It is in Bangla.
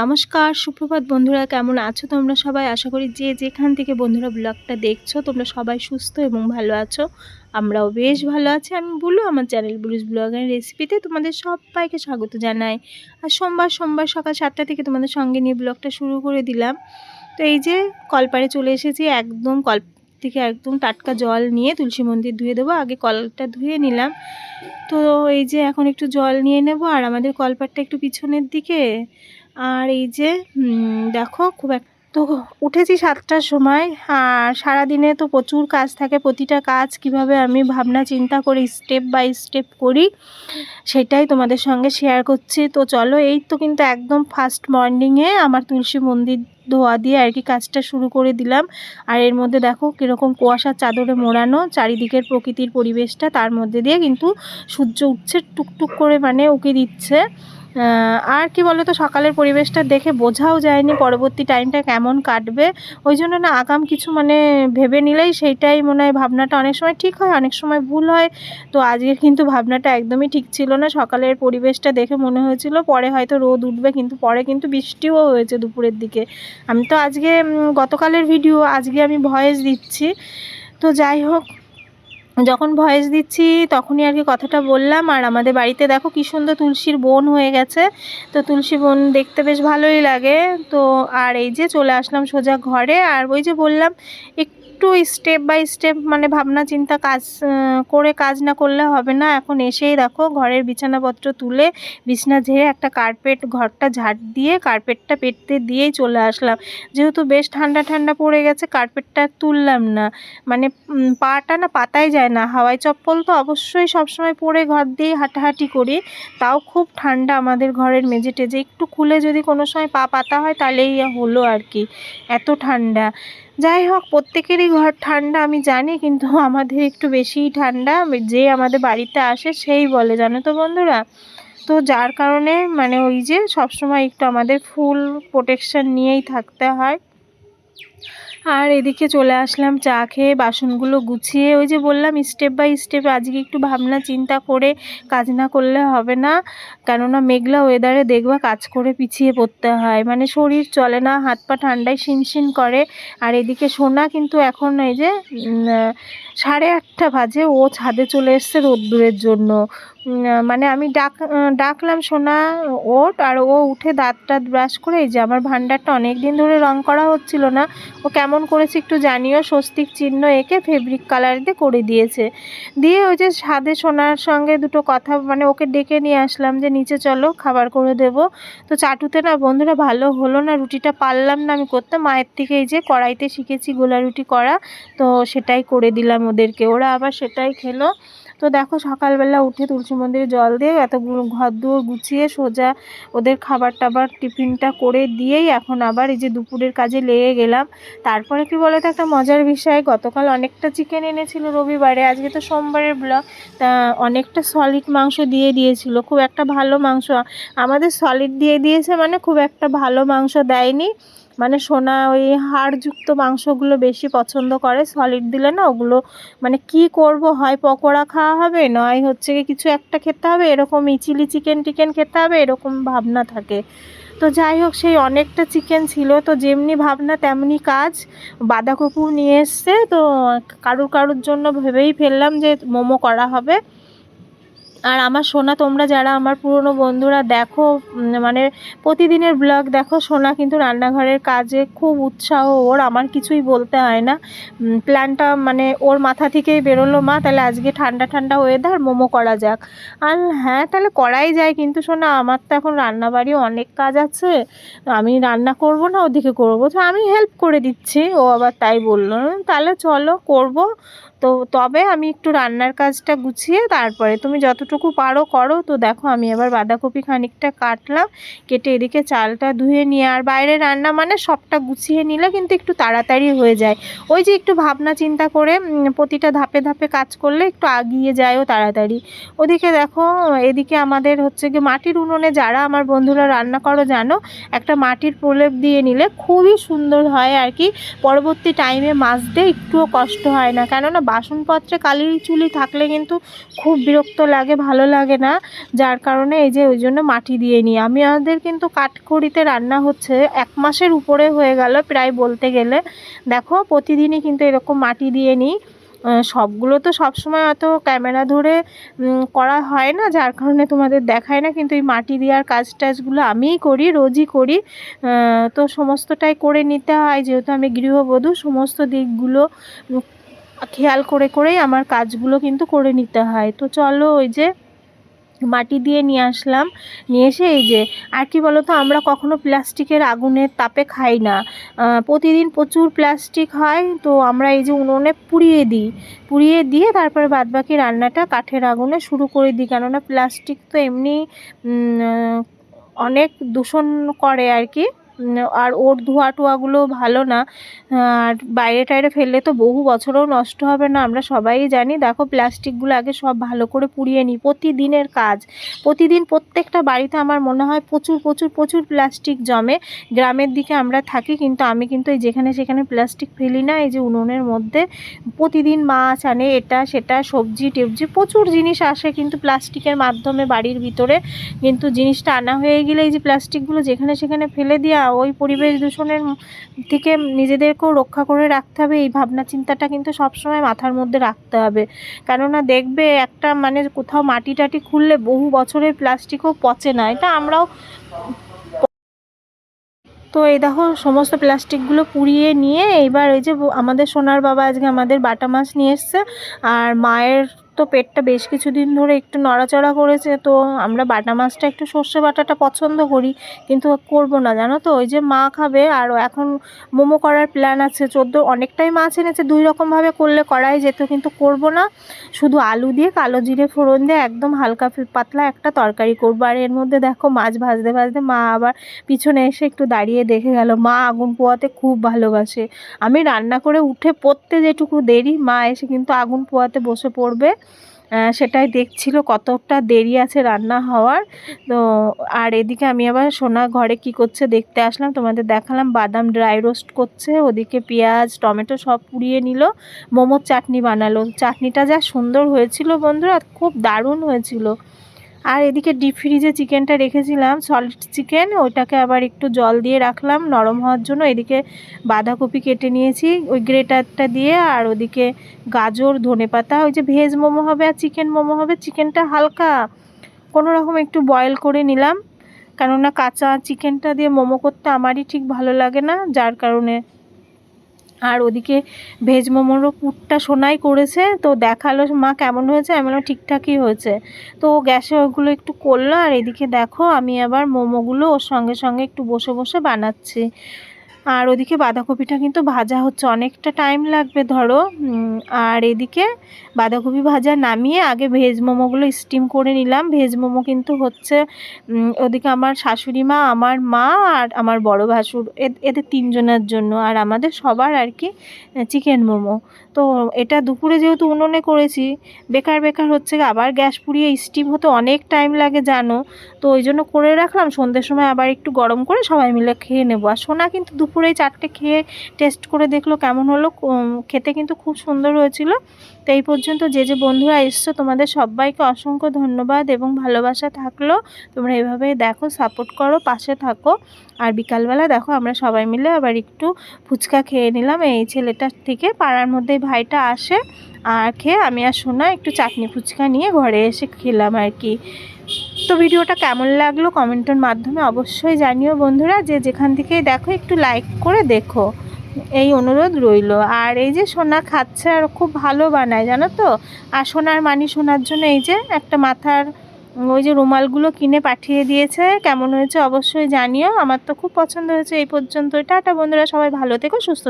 নমস্কার, সুপ্রভাত বন্ধুরা, কেমন আছো তোমরা সবাই? আশা করি যে যেখান থেকে বন্ধুরা ব্লগটা দেখছ, তোমরা সবাই সুস্থ এবং ভালো আছো। আমরাও বেশ ভালো আছি। আমি বলল আমার চ্যানেল ব্লুজ ব্লগের রেসিপিতে তোমাদের সবাইকে স্বাগত জানাই। আর সোমবার সোমবার সকাল সাতটা থেকে তোমাদের সঙ্গে নিয়ে ব্লগটা শুরু করে দিলাম। তো এই যে কলপাড়ে চলে এসেছি, একদম কল থেকে একদম টাটকা জল নিয়ে তুলসী মন্দির ধুয়ে দেবো। আগে কলটা ধুয়ে নিলাম। তো এই যে এখন একটু জল নিয়ে নেব, আর আমাদের কলপাটটা একটু পিছনের দিকে আর এই যে দেখো খুব এক, তো উঠেছি সাতটার সময়, আর সারাদিনে তো প্রচুর কাজ থাকে, প্রতিটা কাজ কীভাবে আমি ভাবনা চিন্তা করি স্টেপ বাই স্টেপ করি, সেটাই তোমাদের সঙ্গে শেয়ার করছি। তো চলো, এই তো কিন্তু একদম ফার্স্ট মর্নিংয়ে আমার তুলসী মন্দির ধোয়া দিয়ে আর কি কাজটা শুরু করে দিলাম। আর এর মধ্যে দেখো কীরকম কুয়াশার চাদরে মোড়ানো, চারিদিকের প্রকৃতির পরিবেশটা, তার মধ্যে দিয়ে কিন্তু সূর্য উঠছে, টুকটুক করে মানে উঁকি দিচ্ছে। আর কি বলো তো সকালের পরিবেশটা দেখে বোঝাও যায়নি পরবর্তী টাইমটা কেমন কাটবে। ওই জন্য না আগাম কিছু মানে ভেবে নিলেই সেইটাই মনে হয় ভাবনাটা অনেক সময় ঠিক হয়, অনেক সময় ভুল হয়। তো আজকের কিন্তু ভাবনাটা একদমই ঠিক ছিল না। সকালের পরিবেশটা দেখে মনে হয়েছিল, পরে হয়তো রোদ উঠবে, কিন্তু পরে কিন্তু বৃষ্টিও হয়েছে দুপুরের দিকে। আমি তো আজকে গতকালের ভিডিও আজকে আমি ভয়েস দিচ্ছি। তো যাই হোক যখন ভয়েস দিচ্ছি, তখনই আর কি কথাটা বললাম। আর আমাদের বাড়িতে দেখো কী সুন্দর তুলসীর বোন হয়ে গেছে। তো তুলসী বোন দেখতে বেশ ভালোই লাগে। তো আর এই যে চলে আসলাম সোজা ঘরে। আর ওই যে বললাম, একটু একটু স্টেপ বাই স্টেপ মানে ভাবনা চিন্তা কাজ করে কাজ না করলে হবে না। এখন এসেই দেখো ঘরের বিছানাপত্র তুলে বিছানা ঝেড়ে একটা কার্পেট ঘরটা ঝাড় দিয়ে কার্পেটটা পেটতে দিয়েই চলে আসলাম। যেহেতু বেশ ঠান্ডা ঠান্ডা পড়ে গেছে কার্পেটটা তুললাম না। মানে পাটা না পাতাই যায় না। হাওয়াই চপ্পল তো অবশ্যই সবসময় পরে ঘর দিয়ে হাঁটাহাঁটি করি। তাও খুব ঠান্ডা আমাদের ঘরের মেঝে টেজে একটু খুলে যদি কোনো সময় পা পাতা হয় তাহলেই হলো আর কি। এত ঠান্ডা। যাই হোক, প্রত্যেকেরই ঘর ঠান্ডা, আমি জানি, কিন্তু আমাদের একটু বেশিই ঠান্ডা। যে আমাদের বাড়িতে আসে, সেই বলে, জানো তো বন্ধুরা? তো যার কারণে মানে ওই যে সবসময় একটু আমাদের ফুল প্রোটেকশান নিয়েই থাকতে হয়। আর এদিকে চলে আসলাম চা খেয়ে বাসনগুলো গুছিয়ে। ওই যে বললাম স্টেপ বাই স্টেপ আজকে একটু ভাবনা চিন্তা করে কাজ না করলে হবে না। কেননা মেঘলা ওয়েদারে দেখবা কাজ করে পিছিয়ে পড়তে হয়। মানে শরীর চলে না, হাত পা ঠান্ডায় শিনশিন করে। আর এদিকে সোনা কিন্তু এখন এই যে সাড়ে আটটা বাজে, ও ছাদে চলে এসছে রোদ্দুরের জন্য। মানে আমি ডাক ডাকলাম সোনা ওট, আর ও উঠে দাঁত টাত ব্রাশ করে এই যে আমার ভান্ডারটা অনেক দিন ধরে রং করা হচ্ছিল না। ও কেমন করেছে একটু জানিও, স্বস্তিক চিহ্ন এঁকে ফেব্রিক কালার দিয়ে করে দিয়েছে। দিয়ে ওই যে সাদে সোনার সঙ্গে দুটো কথা মানে ওকে ডেকে নিয়ে আসলাম যে, নিচে চলো, খাবার করে দেব। তো চাটুতে না, বন্ধুরা, ভালো হলো না, রুটিটা পারলাম না, আমি করতে মায়ের থেকে এই যে কড়াইতে শিখেছি গোলা রুটি করা, তো সেটাই করে দিলাম ওদেরকে। ওরা আবার সেটাই খেলো। তো দেখো সকালবেলা উঠে তুলসী মন্দিরে জল দিয়ে এতগুলো ঘর দুয়ার গুছিয়ে সোজা ওদের খাবার টাবার টিফিনটা করে দিয়েই এখন আবার এই যে দুপুরের কাজে লেগে গেলাম। তারপরে কি বলে তো একটা মজার বিষয়, গতকাল অনেকটা চিকেন এনেছিল রবিবারে, আজকে তো সোমবারের ব্লগ তা অনেকটা সলিড মাংস দিয়ে দিয়েছিল, খুব একটা ভালো মাংস। আমাদের সলিড দিয়ে দিয়েছে মানে খুব একটা ভালো মাংস দেয়নি। মানে সোনা ওই হাড়যুক্ত মাংসগুলো বেশি পছন্দ করে সলিড দিলে না ওগুলো মানে কি করব, হয় পকোড়া খাওয়া হবে, নয় হচ্ছে কিছু একটা খেতে হবে, এরকম চিলি চিকেন টিকেন খেতে হবে, এরকম ভাবনা থাকে। তো যাই হোক, সেই অনেকটা চিকেন ছিল, তো যেমনি ভাবনা তেমনি কাজ। বাঁধাকপু নিয়ে এসছে, তো কারুর কারুর জন্য ভেবেই ফেললাম যে মোমো করা হবে। আর আমার সোনা, তোমরা যারা আমার পুরনো বন্ধুরা দেখো মানে প্রতিদিনের ব্লগ দেখো, সোনা কিন্তু রান্নাঘরের কাজে খুব উৎসাহ। ওর আমার কিছুই বলতে হয় না। প্ল্যানটা মানে ওর মাথা থেকেই বেরোলো, মা, তাহলে আজকে ঠান্ডা ঠান্ডা ওয়েদার মোমো করা যাক। আর হ্যাঁ তাহলে করাই যায় কিন্তু শোনা আমার তো এখন রান্নাবাড়ি অনেক কাজ আছে। আমি রান্না করব না, ওদিকে করব। তো আমি হেল্প করে দিচ্ছি, ও আবার তাই বলল। তাহলে চলো, করব। তো তবে আমি একটু রান্নার কাজটা গুছিয়ে তারপরে তুমি যতটুকু পারো করো। তো দেখো আমি এবার বাঁধাকপি খানিকটা কাটলাম, কেটে এদিকে চালটা ধুয়ে নিয়ে আর বাইরে রান্না মানে সবটা গুছিয়ে নিলে কিন্তু একটু তাড়াতাড়ি হয়ে যায়। ওই যে একটু ভাবনা চিন্তা করে প্রতিটা ধাপে ধাপে কাজ করলে একটু আগিয়ে যায়ও তাড়াতাড়ি। ওদিকে দেখো, এদিকে আমাদের হচ্ছে কি মাটির উনুনে যারা আমার বন্ধুরা রান্না করো জানো, একটা মাটির প্রলেপ দিয়ে নিলে খুবই সুন্দর হয় আর কি। পরবর্তী টাইমে মাজতে একটুও কষ্ট হয় না। কেননা বাসনপত্রে কালি চুলি থাকলে কিন্তু খুব বিরক্ত লাগে, ভালো লাগে না। যার কারণে এই যে ওই জন্য মাটি দিয়ে নিই। আমি আমাদের কিন্তু কাঠখড়িতে রান্না হচ্ছে এক মাসের উপরে হয়ে গেল প্রায় বলতে গেলে। দেখো, প্রতিদিনই কিন্তু এরকম মাটি দিয়ে নিই। সবগুলো তো সবসময় অত ক্যামেরা ধরে করা হয় না। যার কারণে তোমাদের দেখায় না, কিন্তু এই মাটি দেওয়ার কাজ টাজগুলো আমিই করি, রোজই করি। তো সমস্তটাই করে নিতে হয়। যেহেতু আমি গৃহবধূ, সমস্ত দিকগুলো খেয়াল করে করেই আমার কাজগুলো কিন্তু করে নিতে হয়। তো চলো ওই যে মাটি দিয়ে নিয়ে আসলাম। নিয়ে এসে এই যে, আর কি বলতো, আমরা কখনো প্লাস্টিকের আগুনের তাপে খাই না। প্রতিদিন প্রচুর প্লাস্টিক হয়, তো আমরা এই যে উনুনে পুড়িয়ে দিই। পুড়িয়ে দিয়ে তারপরে বাদবাকি রান্নাটা কাঠের আগুনে শুরু করে দিই। কেননা প্লাস্টিক তো এমনি অনেক দূষণ করে আর কি। আর ওর ধোয়া টোয়াগুলো ভালো না। আর বাইরে টাইরে ফেললে তো বহু বছরও নষ্ট হবে না, আমরা সবাই জানি। দেখো, প্লাস্টিকগুলো আগে সব ভালো করে পুড়িয়ে নিই। প্রতিদিনের কাজ। প্রতিদিন প্রত্যেকটা বাড়িতে আমার মনে হয় প্রচুর প্রচুর প্রচুর প্লাস্টিক জমে। গ্রামের দিকে আমরা থাকি, কিন্তু আমি কিন্তু এই যেখানে সেখানে প্লাস্টিক ফেলি না, এই যে উনুনের মধ্যে। প্রতিদিন মাছ আনে, এটা, সেটা, সবজি, টেবজি, প্রচুর জিনিস আসে কিন্তু প্লাস্টিকের মাধ্যমে বাড়ির ভিতরে। কিন্তু জিনিসটা আনা হয়ে গেলে এই যে প্লাস্টিকগুলো যেখানে সেখানে ফেলে দেওয়া ওই পরিবেশ দূষণের থেকে নিজেদেরকেও রক্ষা করে রাখতে হবে। এই ভাবনা চিন্তাটা কিন্তু সবসময় মাথার মধ্যে রাখতে হবে। কেননা দেখবে একটা মানে কোথাও মাটি টাটি খুললে বহু বছরের প্লাস্টিকও পচে না। এটা আমরাও তো এই দেখো সমস্ত প্লাস্টিকগুলো পুড়িয়ে নিয়ে এইবার এই যে আমাদের সোনার বাবা আজকে আমাদের বাটা মাছ নিয়ে এসছে। আর মায়ের তো পেটটা বেশ কিছুদিন ধরে একটু নড়াচড়া করেছে, তো আমরা বাটা মাছটা একটু সর্ষে বাটাটা পছন্দ করি, কিন্তু করব না, জানো তো? ওই যে মা খাবে আর এখন মোমো করার প্ল্যান আছে। চোদ্দ, অনেকটাই মাছ এনেছে, দুই রকমভাবে করলে করাই যেত, কিন্তু করব না। শুধু আলু দিয়ে কালো জিরে ফোড়ন দিয়ে একদম হালকা পাতলা একটা তরকারি করব। আর এর মধ্যে দেখো মাছ ভাজতে ভাজতে মা আবার পিছনে এসে একটু দাঁড়িয়ে দেখে গেল, মা আগুন পোয়াতে খুব ভালোবাসে। আমি রান্না করে উঠে পড়তে যেটুকু দেরি, মা এসে কিন্তু আগুন পোয়াতে বসে পড়বে। সেটাই দেখছিল কতটা দেরি আছে রান্না হওয়ার। তো আর এদিকে আমি আবার সোনা ঘরে কি করছে দেখতে আসলাম, তোমাদের দেখালাম বাদাম ড্রাই রোস্ট করছে, ওদিকে পেঁয়াজ, টমেটো সব পুড়িয়ে নিল, মোমোর চাটনি বানালো। চাটনিটা যা সুন্দর হয়েছিল বন্ধুরা খুব দারুণ হয়েছিল। আর এদিকে ডিপ ফ্রিজে চিকেনটা রেখেছিলাম সলিড চিকেন ওইটাকে আবার একটু জল দিয়ে রাখলাম নরম হওয়ার জন্য। এদিকে বাঁধাকপি কেটে নিয়েছি, ওই গ্রেটারটা দিয়ে, আর ওদিকে গাজর, ধনে পাতা, ওই যে ভেজ মোমো হবে আর চিকেন মোমো হবে চিকেনটা হালকা কোনো রকম একটু বয়েল করে নিলাম। কেননা কাঁচা চিকেনটা দিয়ে মোমো করতে আমারই ঠিক ভালো লাগে না, যার কারণে আর ওদিকে ভেজ মোমোরও পুরটা সোনাই করেছে, তো দেখাল মা কেমন হয়েছে? আমি বললাম, ঠিকঠাকই হয়েছে। তো ও গ্যাসে ওগুলো একটু করল, আর এদিকে দেখো আমি আবার মোমোগুলো ওর সঙ্গে সঙ্গে একটু বসে বসে বানাচ্ছি। আর ওদিকে বাঁধাকপিটা কিন্তু ভাজা হচ্ছে, অনেকটা টাইম লাগবে ধরো। আর এদিকে বাঁধাকপি ভাজা নামিয়ে আগে ভেজ মোমোগুলো স্টিম করে নিলাম। ভেজ মোমো কিন্তু হচ্ছে ওদিকে আমার শাশুড়ি মা, আমার মা আর আমার বড় ভাসুর এদের তিনজনের জন্য। আর আমাদের সবার আর কি চিকেন মোমো তো এটা দুপুরে যেহেতু উনুনে করেছি, বেকার বেকার হচ্ছে আবার গ্যাস পুড়িয়ে স্টিম হতে অনেক টাইম লাগে জানো। তো ওই জন্য করে রাখলাম, সন্ধ্যের সময় আবার একটু গরম করে সবাই মিলে খেয়ে নেব। আর সোনা কিন্তু দুপুরে চারটে খেয়ে টেস্ট করে দেখল কেমন হলো খেতে কিন্তু খুব সুন্দর হয়েছিল। তো এই পর্যন্ত যে যে বন্ধুরা এসছো, তোমাদের সবাইকে অসংখ্য ধন্যবাদ এবং ভালোবাসা থাকল। তোমরা এভাবে দেখো সাপোর্ট করো, পাশে থাকো। আর বিকালবেলা দেখো, আমরা সবাই মিলে আবার একটু ফুচকা খেয়ে নিলাম। এই ছেলেটার থেকে পাড়ার মধ্যে ভাইটা আসে আর খেয়ে আমি আর শোনা একটু চাটনি ফুচকা নিয়ে ঘরে এসে খেলাম আর কি। তো ভিডিওটা কেমন লাগল কমেন্টের মাধ্যমে অবশ্যই জানিও বন্ধুরা। যে যেখান থেকে দেখো, একটু লাইক করে দেখো। এই অনুরোধ রইল। আর এই যে সোনা খাচ্ছে আর খুব ভালো বানায়, জানো তো? আর সোনার মানি সোনার জন্য এই যে একটা মাথার ওই যে রুমালগুলো কিনে পাঠিয়ে দিয়েছে। কেমন হয়েছে অবশ্যই জানিও। আমার তো খুব পছন্দ হয়েছে এই পর্যন্ত টাটা বন্ধুরা, সবাই ভালো থেকো, সুস্থ